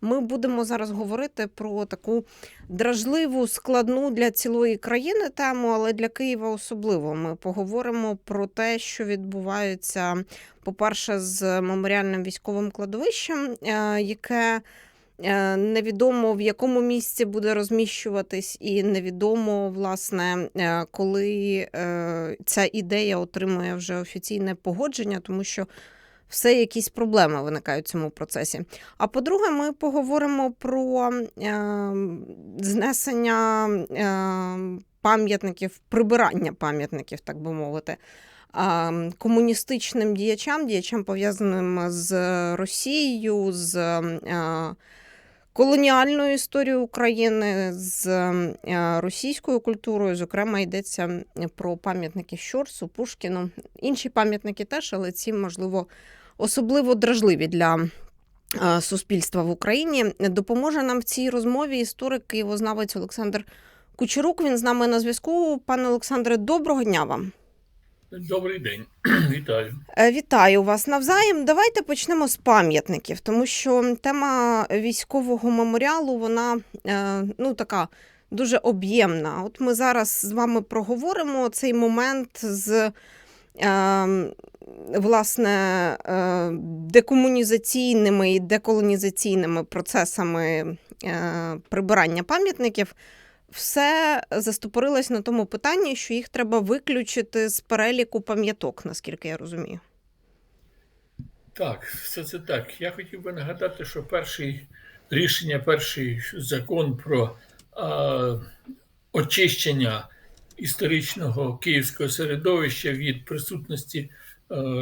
Ми будемо зараз говорити про таку дражливу, складну для цілої країни тему, але для Києва особливо. Ми поговоримо про те, що відбувається, по-перше, з меморіальним військовим кладовищем, е, яке е, невідомо в якому місці буде розміщуватись, і невідомо, власне, е, коли ця ідея отримує вже офіційне погодження, тому що все якісь проблеми виникають в цьому процесі. А по-друге, ми поговоримо про е, знесення е, пам'ятників, прибирання пам'ятників, так би мовити. е, Комуністичним діячам, діячам пов'язаним з Росією, з е, колоніальною історією України, з е, російською культурою. Зокрема, йдеться про пам'ятники Щорсу, Пушкіну. Інші пам'ятники теж, але ці, можливо, особливо дражливі для е, суспільства в Україні. Допоможе нам в цій розмові історик києвознавець Олександр Кучерук. Він з нами на зв'язку. Пане Олександре, доброго дня вам. Добрий день, вітаю. Е, Вітаю вас навзаєм. Давайте почнемо з пам'ятників, тому що тема військового меморіалу вона е, ну така дуже об'ємна. От ми зараз з вами проговоримо цей момент з е, власне е, декомунізаційними і деколонізаційними процесами е, прибирання пам'ятників. Все застопорилось на тому питанні, що їх треба виключити з переліку пам'яток, наскільки я розумію. Так, все це так. Я хотів би нагадати, що перший рішення, перший закон про а, очищення історичного київського середовища від присутності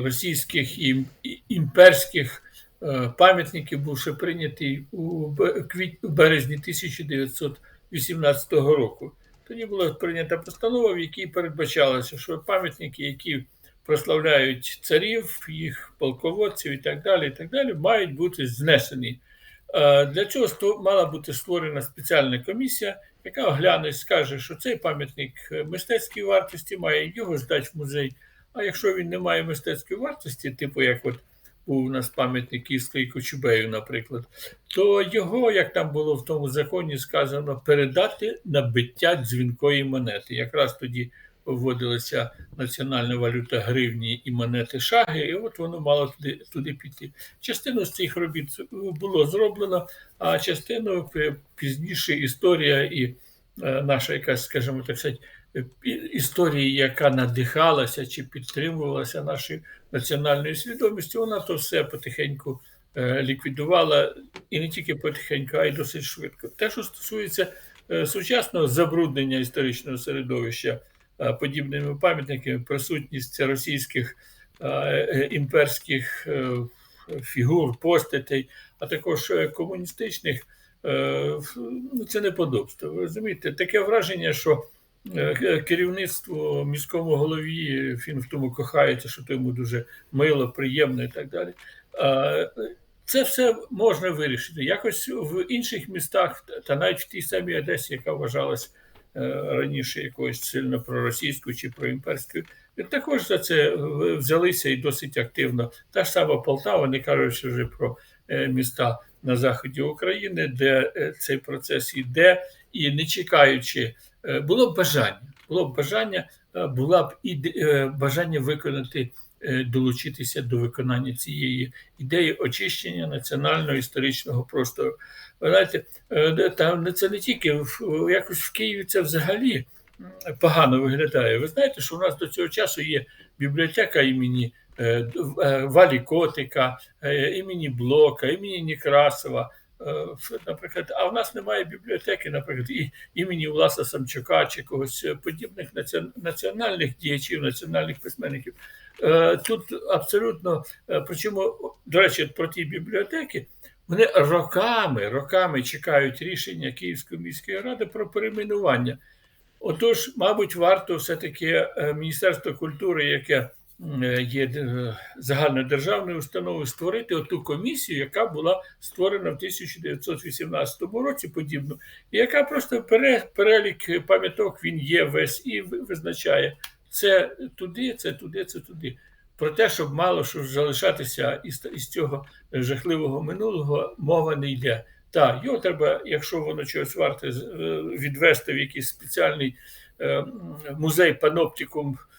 російських і імперських пам'ятників був ще прийнятий у березні 1918 року. Тоді була прийнята постанова, в якій передбачалося, що пам'ятники, які прославляють царів, їх полководців і так далі, і так далі, мають бути знесені. Е, Для цього мала бути створена спеціальна комісія, яка огляне скаже, що цей пам'ятник е, мистецької вартості має його здати в музей. А якщо він не має мистецької вартості, типу як от був у нас пам'ятник Київської Кочубею, наприклад, то його, як там було в тому законі сказано, передати на биття дзвінкої монети. Якраз тоді вводилася національна валюта гривні і монети шаги, і от воно мало туди, туди піти. Частину з цих робіт було зроблено, а частину пізніше історія і е, наша якась, скажімо так сказати, е, історії, яка надихалася чи підтримувалася нашою національною свідомістю, вона то все потихеньку е, ліквідувала і не тільки потихеньку, а й досить швидко. Те, що стосується е, сучасного забруднення історичного середовища е, подібними пам'ятниками, присутність російських імперських фігур, постатей, а також комуністичних, ну, це неподобство. Ви розумієте, таке враження, що керівництво міському голові він в тому кохається, що то йому дуже мило, приємно і так далі. Е, Це все можна вирішити. Якось в інших містах, та навіть в тій самій Одесі, яка вважалась е, раніше якоюсь сильно проросійською чи проімперською, також за це взялися і досить активно. Та ж сама Полтава, не кажучи вже про е, міста на заході України, де е, цей процес йде, і не чекаючи, е, було б бажання, було б бажання, е, була б і е, бажання виконати. е, Долучитися до виконання цієї ідеї очищення національного історичного простору. Ви знаєте, е, там це не тільки в якось в Києві це взагалі погано виглядає. Ви знаєте, що у нас до цього часу є бібліотека імені е, е, Валі Котика, е, імені Блока, імені Некрасова. Е, Наприклад, а в нас немає бібліотеки, наприклад, і імені Власа Самчука чи когось подібних національних діячів, національних письменників. Е, Тут абсолютно, е, причому, до речі, про ті бібліотеки, вони роками, роками чекають рішення Київської міської ради про перейменування. Отож, мабуть, варто все-таки Міністерство культури, яке є е, загальнодержавною установою, створити оту комісію, яка була створена в 1918 році, подібно, і яка просто пере- перелік пам'яток він є весь і визначає це туди, це туди, це туди. Про те, щоб мало що залишатися із, із цього жахливого минулого, мова не йде. Так, його треба, якщо воно чогось варте, е, відвести в якийсь спеціальний е, музей паноптикум е,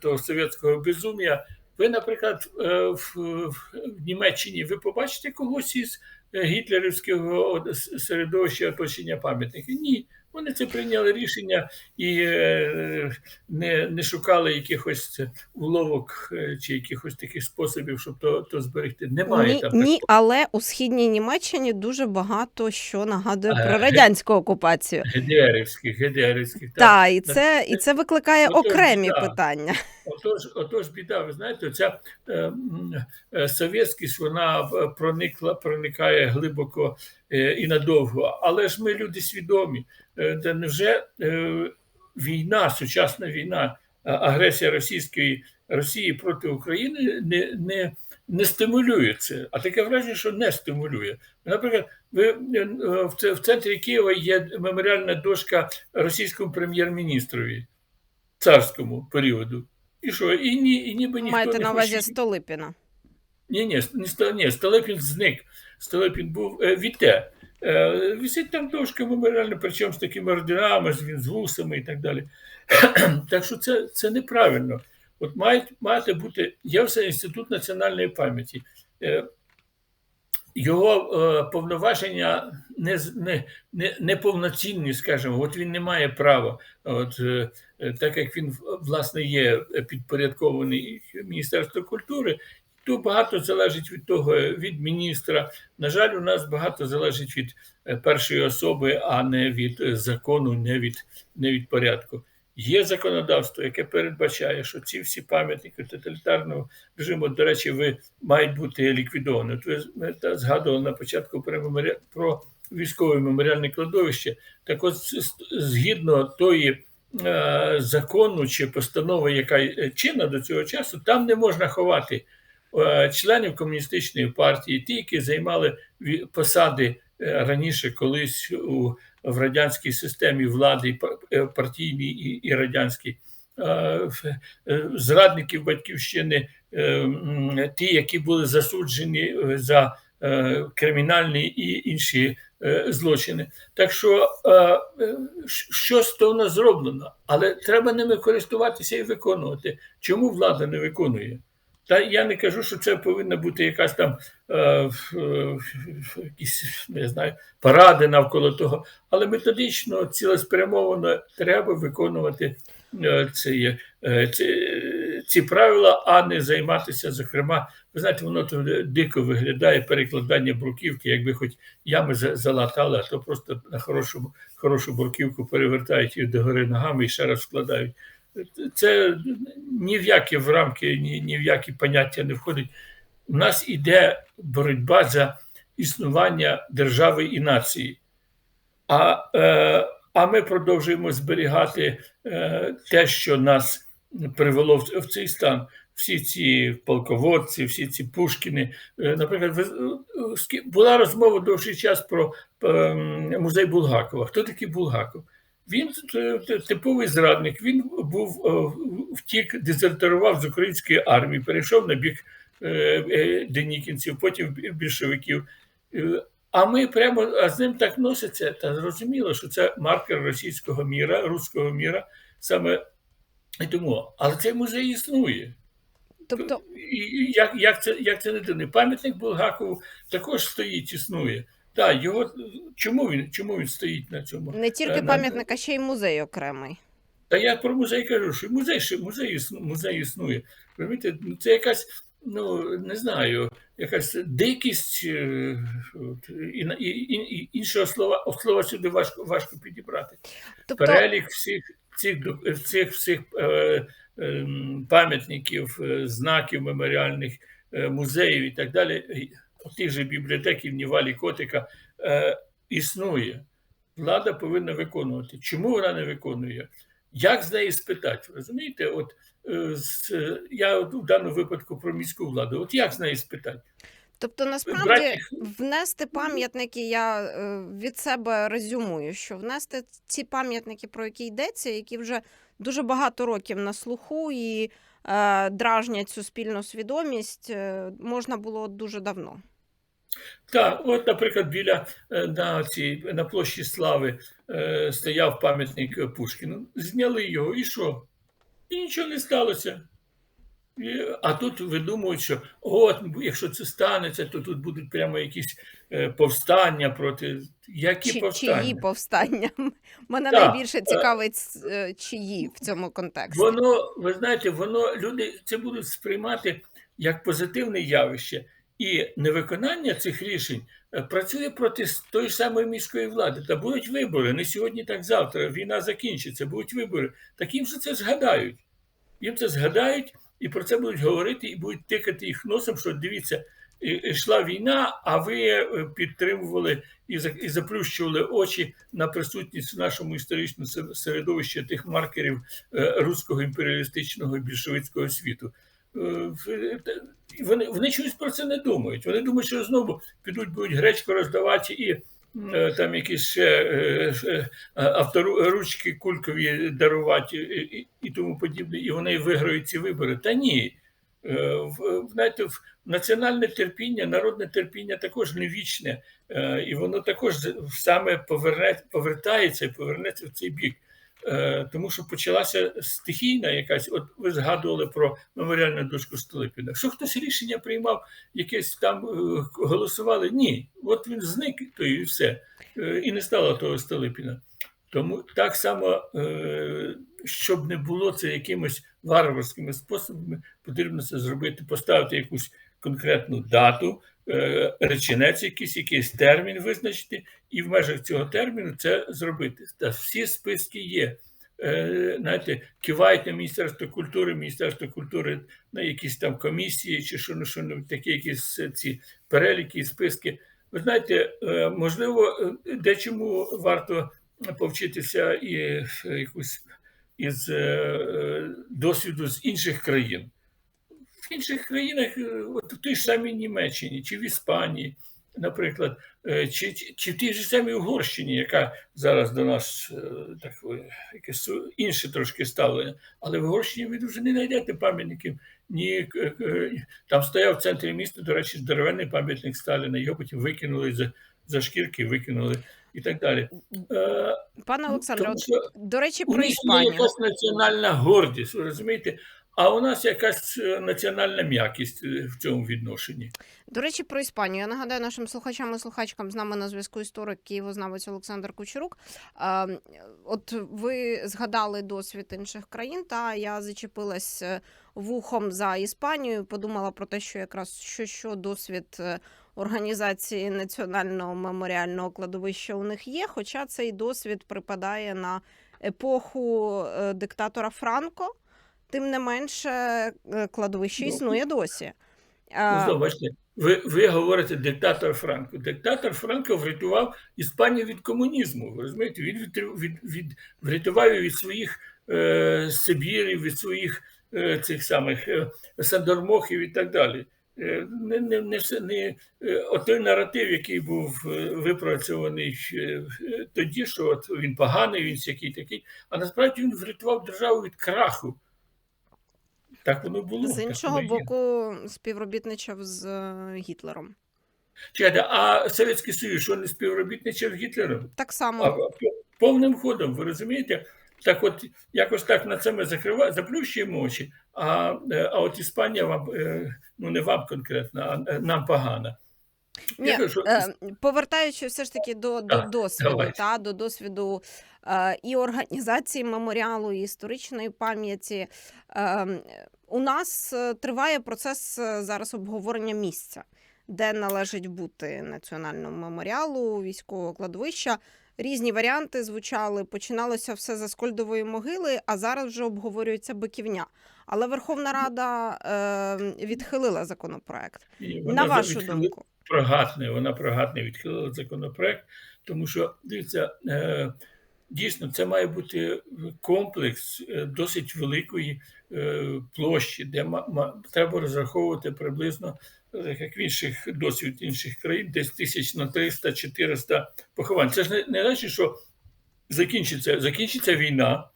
того совєтського безум'я. Ви, наприклад, е, в, в Німеччині ви побачите когось із е, гітлерівського середовища оточення пам'ятників? Ні. Вони це прийняли рішення і е, не, не шукали якихось уловок е, чи якихось таких способів, щоб то, то зберегти. Немає Ні, там ні, але у східній Німеччині дуже багато що нагадує Е, про радянську окупацію. ГДРівських, ГДРівських. так. Так, і це, і це викликає Отож, окремі да. питання. Отож, отож, біда, ви знаєте, ця е, е, совєтськість вона проникла, проникає глибоко е, і надовго. Але ж ми люди свідомі. Е, Та невже е, війна, сучасна війна, агресія російської Росії проти України не, не, не стимулює це, а таке враження, що не стимулює. Наприклад, ви е, в в центрі Києва є меморіальна дошка російському прем'єр-міністрові царському періоду. І що? І, ні, і ніби ніхто Маєте не на увазі хоче... Столипіна. Ні, ні, ні, Столипін зник. Столипін був е, віте. Е, висить там дошка меморіальна, причому з такими орденами, з, вусами і так далі. так що це, це неправильно. От мають, має бути, є все інститут національної пам'яті. Е, його е, повноваження не, не, не, неповноцінні, скажімо, от він не має права, от, е, е, так як він власне є підпорядкований Міністерству культури, то багато залежить від того, е, від міністра. На жаль, у нас багато залежить від е, першої особи, а не від е, закону, не від, не від порядку. Є законодавство, яке передбачає, що ці всі пам'ятники тоталітарного режиму, до речі, ви мають бути ліквідовані. От ви згадували на початку про, військове меморіальне кладовище. Так от, згідно тої закону чи постанови, яка чинна до цього часу, там не можна ховати членів комуністичної партії, ті, які займали посади е, раніше колись у в радянській системі влади, е, партійній і, радянській, е, е, зрадників батьківщини, е, ті, які були засуджені е, за е, кримінальні і інші е, злочини. Так що е, е, щось то воно зроблено, але треба ними користуватися і виконувати. Чому влада не виконує? Та я не кажу, що це повинна бути якась там е, ф- якісь, не знаю, паради навколо того, але методично, цілеспрямовано треба виконувати е, ці, е, ці, ці правила, а не займатися, зокрема, ви знаєте, воно тут дико виглядає перекладання бруківки, якби хоч ями за- залатали, а то просто на хорошу, хорошу бруківку перевертають їх догори ногами і ще раз складають. Це ні в які в рамки, ні, ні в які поняття не входить. У нас іде боротьба за існування держави і нації. А, е, а ми продовжуємо зберігати е, те, що нас привело в, в цей стан. Всі ці полководці, всі ці Пушкіни. Е, наприклад, була розмова довший час про е, музей Булгакова. Хто такий Булгаков? Він е, типовий зрадник. Він був е, втік, дезертирував з української армії, перейшов на бік е, е, денікінців, потім бі- більшовиків. Е, А ми прямо а з ним так носиться, та зрозуміло, що це маркер російського міра, руського міра, саме і тому. Але цей музей існує. Тобто, і як, як, це, як це не дивно? Пам'ятник Булгакову також стоїть, існує. Так, його чому він, чому він стоїть на цьому? не тільки Е, пам'ятник, а ще й музей окремий. Та я про музей кажу, що музей, ще- музей, музей існує. Розумієте, це якась, ну не знаю, якась дикість, е, і, і, і, і іншого слова, слова сюди важко, важко підібрати. Тобто, Перелік всіх цих, цих всіх е, ем, пам'ятників, е, знаків меморіальних, е, музеїв і так далі, і тих же бібліотеків Нівалі Котика е, існує. Влада повинна виконувати. Чому вона не виконує? Як з неї спитати? Розумієте, от е, з, е, я от у даному випадку про міську владу. От як з неї спитати? тобто, насправді внести пам'ятники, я е, від себе резюмую, що внести ці пам'ятники, про які йдеться, які вже дуже багато років на слуху і е, дражнять суспільну свідомість, е, можна було дуже давно. Так, от, наприклад, біля е, на, цій, на площі Слави е, стояв пам'ятник Пушкіну. Зняли його і що? І нічого не сталося. І, а тут видумують, що от, якщо це станеться, то тут будуть прямо якісь е, повстання проти. Які Чи, повстання? чиї повстання? Мене Так, найбільше е, цікавить, е, чиї в цьому контексті. Воно, ви знаєте, воно люди це будуть сприймати як позитивне явище, і невиконання цих рішень е, працює проти тої ж самої міської влади. Та будуть вибори не сьогодні, так завтра. Війна закінчиться, будуть вибори. Так їм же це згадають. Їм це згадають і про це будуть говорити, і будуть тикати їх носом, що дивіться, йшла війна, а ви е, підтримували і заплющували очі на присутність в нашому історичному се- середовищі тих маркерів е, руського імперіалістичного більшовицького світу. Е, і Вони, вони чогось про це не думають. Вони думають, що знову підуть будуть гречку роздавати і е, там якісь ще е, е, авторучки кулькові дарувати і, і, тому подібне, і вони виграють ці вибори. Та ні. Е, Знаєте, національне терпіння, народне терпіння також не вічне, е, і воно також саме поверне, повертається і повернеться в цей бік. Е, Тому що почалася стихійна якась. От ви згадували про меморіальну дошку Столипіна. Що хтось рішення приймав, якесь там е, голосували? Ні. От він зник, то і все. Е, І не стало того Столипіна. Тому так само, щоб не було це якимось варварськими способами, потрібно це зробити, поставити якусь конкретну дату, реченець, якийсь, якийсь термін визначити, і в межах цього терміну це зробити. Та всі списки є. Е, Знаєте, кивають на Міністерство культури, Міністерство культури на якісь там комісії чи що, ну, що ну, такі якісь е, ці переліки, списки. Ви знаєте, е, можливо, е, дечому варто повчитися і е, якусь із е, е, досвіду з інших країн. В інших країнах, е, от в тій ж самій Німеччині чи в Іспанії, наприклад, е, чи, чи, чи в тій ж самій Угорщині, яка зараз до нас е, так, якесь інше трошки ставлення, але в Угорщині ви вже не знайдете пам'ятників. Ні, там стояв в центрі міста, до речі, здоровенний пам'ятник Сталіна, його потім викинули за, за шкірки, викинули і так далі. Пане Олександре, тому от, що до речі, про Іспанію. якась національна гордість, ви розумієте? А у нас якась е, національна м'якість е, в цьому відношенні. До речі, про Іспанію. Я нагадаю нашим слухачам і слухачкам з нами на зв'язку історик Києвознавець Олександр Кучерук. От ви згадали досвід інших країн, та я зачепилась е, вухом за Іспанію. Подумала про те, що якраз що, що досвід організації національного меморіального кладовища у них є. Хоча цей досвід припадає на епоху диктатора Франко. Тим не менше, е, кладовище Ну, існує досі. Ну, бачите, ви, ви говорите диктатор Франко. Диктатор Франко врятував Іспанію від комунізму. Ви розумієте? Він від, від, від, врятував від своїх е, Сибірів, від своїх е, цих самих е, Сандормохів і так далі. Е, Не, не, не, не, е, той наратив, який був е, випрацьований е, тоді, що от він поганий, він всякий такий, а насправді він врятував державу від краху. Так воно було. З іншого боку, співробітничав з е, Гітлером. Чекайте, а Совєтський Союз, що не співробітничав з Гітлером? Так А, само повним ходом, ви розумієте? Так от якось так на це ми закриваємо, заплющуємо очі, а, е, а от Іспанія вам, е, ну не вам конкретно, а нам погана. Ні, Я кажу, е, повертаючись все ж таки до, до Так, досвіду, давайте. та до досвіду е, і організації меморіалу, і історичної пам'яті. Е, у нас е, триває процес е, зараз обговорення місця, де належить бути національному меморіалу, військового кладовища. Різні варіанти звучали. Починалося все за Скольдової могили, а зараз вже обговорюється Биківня. Але Верховна Рада е, відхилила законопроект. і На вашу відхили- думку, прогатне, вона прогатне відхилила законопроект, тому що дивіться, е, дійсно це має бути комплекс е, досить великої е, площі, де треба розраховувати приблизно, як в інших досвід інших країн, десь тисяч на 300-400 поховань. Це ж не, не що закінчиться, закінчиться війна.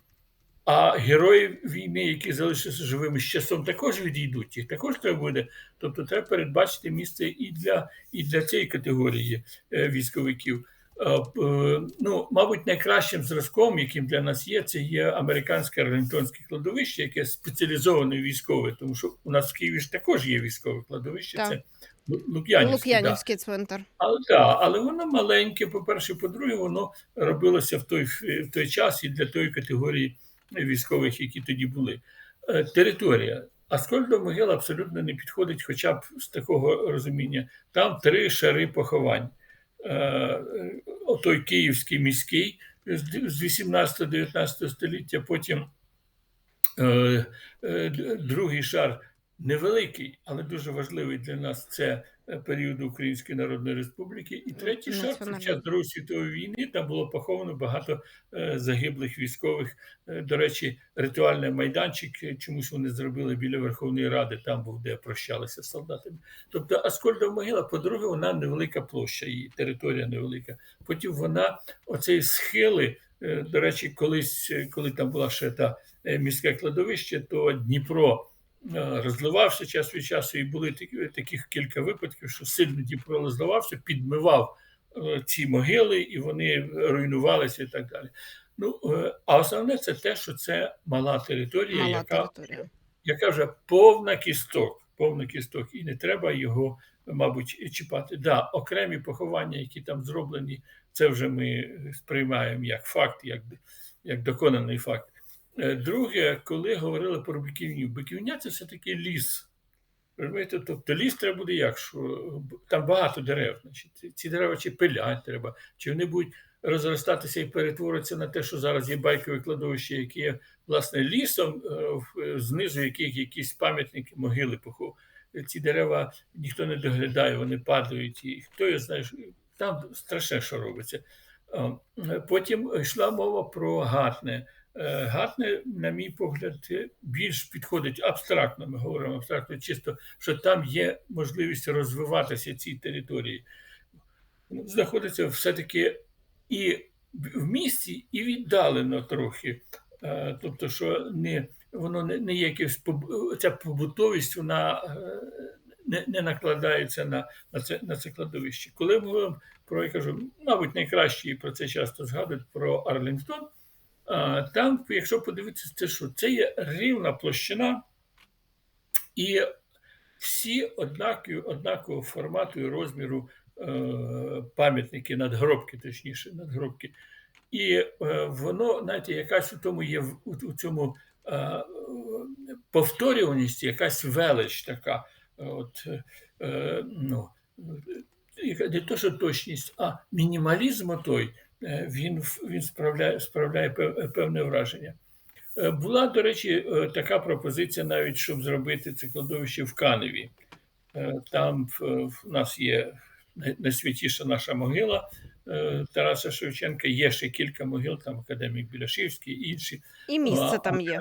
А герої війни, які залишилися живими з часом, також відійдуть. Їх також треба буде. Тобто треба передбачити місце і для, і для цієї категорії е, військовиків. Е, е, Ну, мабуть, найкращим зразком, яким для нас є, це є американське Арлінтонське кладовище, яке спеціалізоване військове, тому що у нас в Києві ж також є військове кладовище. Так. Це. Лук'янівський цвинтар. Але, да, але воно маленьке, по-перше, по-друге, воно робилося в той, в той час і для тої категорії військових, які тоді були. Е, Територія. Аскольдова могила абсолютно не підходить, хоча б з такого розуміння. Там три шари поховань. Е, Отой київський міський з 18-19 століття, потім е, другий шар невеликий, але дуже важливий для нас це е, період Української Народної Республіки. І третій шар це час Другої світової війни. Там було поховано багато е, загиблих військових. Е, До речі, ритуальний майданчик чомусь вони зробили біля Верховної Ради, там був, де прощалися з солдатами. Тобто Аскольдова могила, по-друге, вона невелика площа, її територія невелика. Потім вона оцей схили. До речі, колись, коли там була ще та міське кладовище, то Дніпро розливався час від часу, і були такі, таких кілька випадків, що сильно Дніпро розливався, підмивав е, ці могили, і вони руйнувалися і так далі. Ну, е, а основне це те, що це мала територія, Мала яка територія. яка вже повна кісток, повна кісток, і не треба його, мабуть, чіпати. Да, окремі поховання, які там зроблені, це вже ми сприймаємо як факт, як, як доконаний факт. Е, Друге, коли говорили про биківню, биківня це все-таки ліс. Розумієте? Тобто ліс треба буде як? Що там багато дерев. Значить, ці- дерева чи пилять треба, чи вони будуть розростатися і перетворюватися на те, що зараз є байкове кладовище, яке є власне лісом, е, знизу яких якісь пам'ятники, могили похов. Ці дерева ніхто не доглядає, вони падають, і хто його знає, там страшне, що робиться. Е, Потім йшла мова про гатне. Е, Гатне, на мій погляд, е, більш підходить абстрактно. Ми говоримо абстрактно, чисто, що там є можливість розвиватися цій території. Ну, Знаходиться все-таки і в місті, і віддалено трохи. Е, Тобто, що не, воно не, не є якась ця побутовість, вона не, не накладається на, на, це, на це кладовище. Коли ми говоримо про, я кажу, мабуть, найкраще про це часто згадують про Арлінгтон. Там, якщо подивитися, це що? Це є рівна площина, і всі однакові, однакового формату і розміру е, пам'ятники, надгробки, точніше, надгробки. І е, воно, знаєте, якась у тому є у, цьому е, повторюваності, якась велич така. От, е, ну, не то, що точність, а мінімалізм той, він, в- він справляє, справляє певне враження. Е, Була, до речі, е, така пропозиція навіть, щоб зробити це кладовище в Каневі. Е, Там в, в нас є най- найсвятіша наша могила е, Тараса Шевченка. Є ще кілька могил, там академік Біляшівський, інші. І місце А, там є.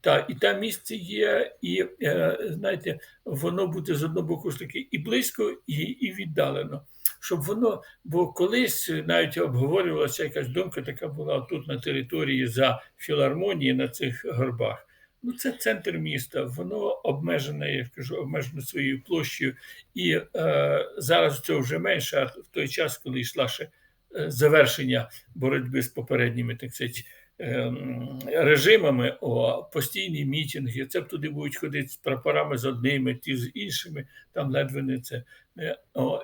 Так, і там місце є, і е, знаєте, воно буде з одного боку ж таки і близько, і, і віддалено. Щоб воно, бо колись навіть обговорювалася якась думка, така була тут на території за філармонії на цих горбах. Ну, це центр міста, воно обмежене, я кажу, обмежено своєю площею. І е, зараз це вже менше, а в той час, коли йшла ще е, завершення боротьби з попередніми, так сказати, ем, режимами, о, постійні мітинги. Це б туди будуть ходити з прапорами з одними, ті з іншими, там ледве не це. Е, О,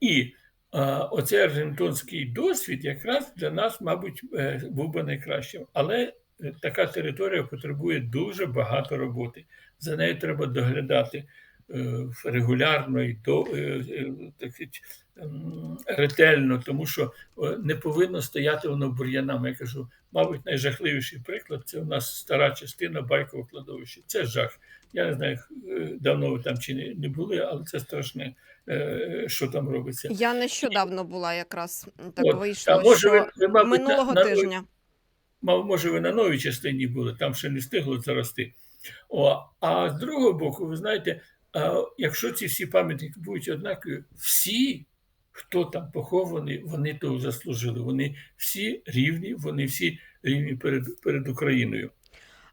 і а, оцей аргентонський досвід якраз для нас, мабуть, е, був би найкращим. Але е, така територія потребує дуже багато роботи. За нею треба доглядати е, регулярно і е, е, так ем, ретельно, тому що е, не повинно стояти воно бур'янами. Я кажу, мабуть, найжахливіший приклад це у нас стара частина байкового кладовища. Це жах. Я не знаю, е, давно ви там чи не, не були, але це страшне, е, що там робиться. Я нещодавно була якраз так От, вийшло, а може що ви, ви, мабуть, минулого на, на, тижня. Мав- може, ви на новій частині були, там ще не встигло зарости. О, а з другого боку, ви знаєте, якщо ці всі пам'ятники будуть однакові, всі, хто там похований, вони того заслужили. Вони всі рівні, вони всі рівні перед, перед Україною.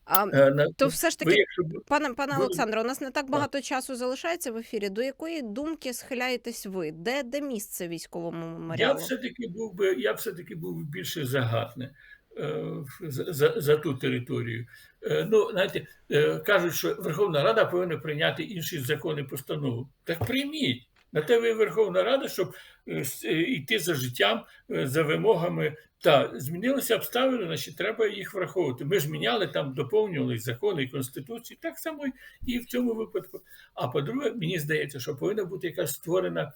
А, Е, на- то все ж ви, таки, якщо пане пане ви- Олександре, у нас не так багато часу залишається в ефірі. До якої думки схиляєтесь ви? Де, де місце військовому Я все-таки був би, я все-таки був би більше загадне е, за, за, за ту територію. Е, Ну, знаєте, кажуть, що Верховна Рада повинна прийняти інші закони постанову. Так прийміть. На те ви Верховна Рада, щоб е, е, йти за життям, е, за вимогами. Та змінилися обставини, значить, треба їх враховувати. Ми ж міняли там, доповнювали закони і конституції, так само і в цьому випадку. А по-друге, мені здається, що повинна бути якась створена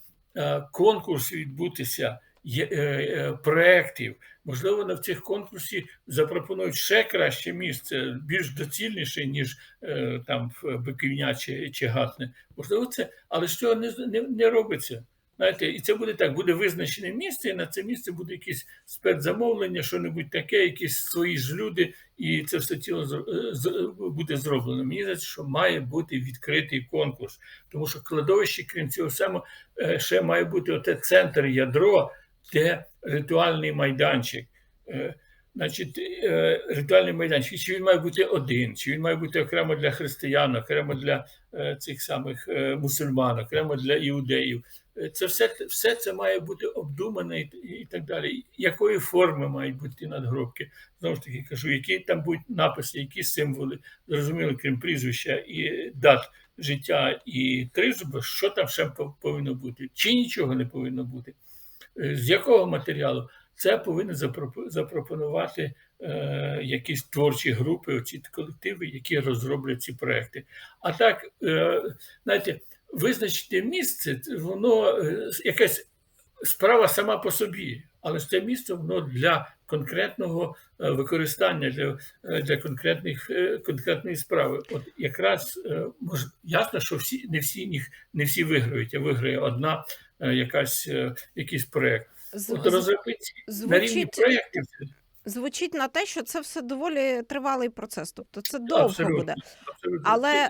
конкурс відбутися проєктів. Можливо, на в цих конкурсі запропонують ще краще місце, більш доцільніше, ніж е, там Биківня чи, чи Гатне. Можливо, це, але цього не, не, не робиться. Знаєте, і це буде так: буде визначене місце, і на це місце буде якесь спецзамовлення, що-небудь таке, якісь свої ж люди, і це все тіло е, буде зроблено. Мені здається, що має бути відкритий конкурс, тому що кладовище, крім цього самого, е, ще має бути оте центр ядро, де ритуальний майданчик. Е, Значить, е, ритуальний майданчик, чи він має бути один, чи він має бути окремо для християн, окремо для е, цих самих мусульман, окремо для іудеїв. Це все, все це має бути обдумане і так далі. Якої форми мають бути ті надгробки? Знову ж таки кажу, які там будуть написи, які символи, зрозуміло, крім прізвища і дат життя і тризуба, що там ще повинно бути, чи нічого не повинно бути. Е, З якого матеріалу? Це повинні запропонувати е, якісь творчі групи, оці колективи, які розроблять ці проекти. А так, е, знаєте, визначити місце, воно якась справа сама по собі, але ж це місце воно для конкретного е, використання, для, е, для конкретних, е, конкретної справи. От якраз е, мож, ясно, що всі не всі ні- не всі виграють, а виграє одна якась якийсь проект. От розробити на рівні проєктів. Звучить на те, що це все доволі тривалий процес. Тобто це довго Абсолютно, буде. абсолютно. Але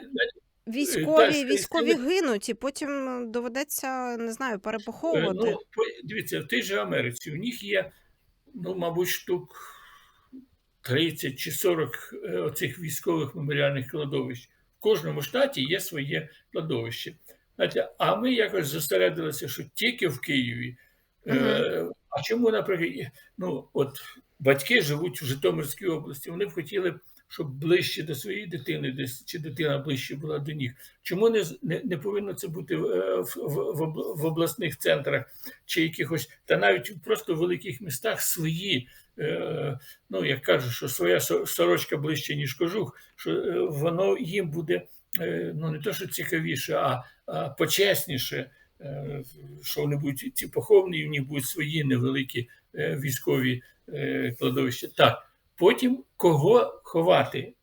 Військові, військові гинуть, і потім доведеться, не знаю, Е, перепоховувати. Ну, дивіться, в тій же Америці у них є, ну, мабуть, штук 30 чи 40 е, оцих військових меморіальних кладовищ. В кожному штаті є своє кладовище. Знаєте, а ми якось зосередилися, що тільки в Києві. Е, а чому, наприклад, ну, от батьки живуть в Житомирській області, вони б хотіли, щоб ближче до своєї дитини, чи дитина ближче була до них. Чому не, не, не повинно це бути в, е, в, в, обласних центрах чи якихось, та навіть просто в великих містах свої, е, ну як кажуть, що своя сорочка ближче, ніж кожух, що е, воно їм буде е, ну не то, що цікавіше, а, а почесніше. е, Що вони будуть ці поховані, і в них будуть свої невеликі військові кладовища. Так, потім кого ховати?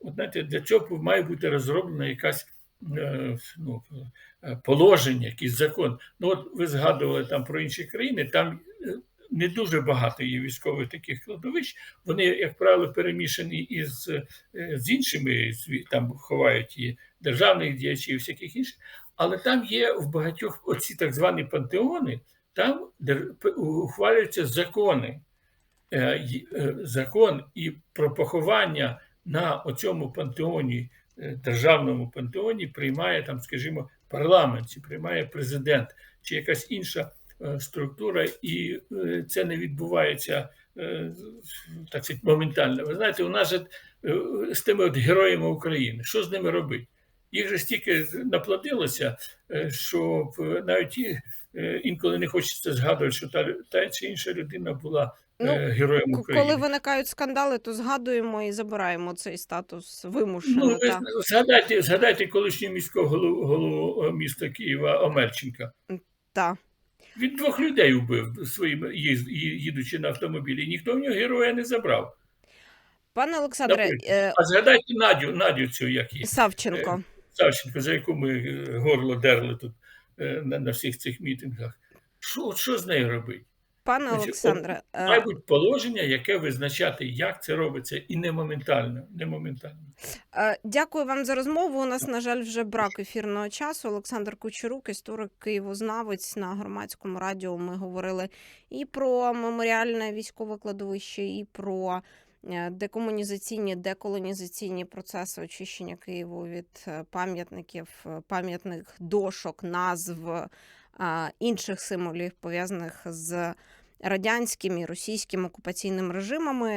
От знаєте, для цього має бути розроблена якась е, ну, е, положення, якийсь закон. Ну, от ви згадували там про інші країни, там е, не дуже багато є військових таких кладовищ. Вони, як правило, перемішані із з іншими, там ховають і державних діячів, і всяких інших. Але там є в багатьох оці так звані пантеони, там ухвалюються закони. Е, е, Закон і про поховання на оцьому пантеоні, е, державному пантеоні, приймає там, скажімо, парламент, чи приймає президент, чи якась інша структура, і це не відбувається так сказати, моментально. Ви знаєте, у нас же з тими от героями України, що з ними робити? Їх же стільки наплодилося, що навіть інколи не хочеться згадувати, що та, та чи інша людина була Ну, е, героєм України. Коли виникають скандали, то згадуємо і забираємо цей статус вимушено. Ну, ви та. згадайте, згадайте колишнього міського голову, голову міста Києва Омельченка. Та. Він двох людей вбив своїм їдучи на автомобілі. Ніхто в нього героя не забрав. Пане Олександре, Наприклад. е, А згадайте Надю, Надю цю, як її, Савченко, Савченко, за яку ми е, горло дерли тут е, на, всіх цих мітингах. Що, що з нею робити? Пане Олександре, е, Має бути положення, яке визначати, як це робиться, і не моментально. Не моментально. Е, Дякую вам за розмову. У нас, на жаль, вже брак ефірного часу. Олександр Кучерук, історик Києвознавець на громадському радіо. Ми говорили і про меморіальне військове кладовище, і про е, декомунізаційні, деколонізаційні процеси очищення Києву від пам'ятників, пам'ятних дошок, назв інших символів, пов'язаних з радянським і російським окупаційним режимами.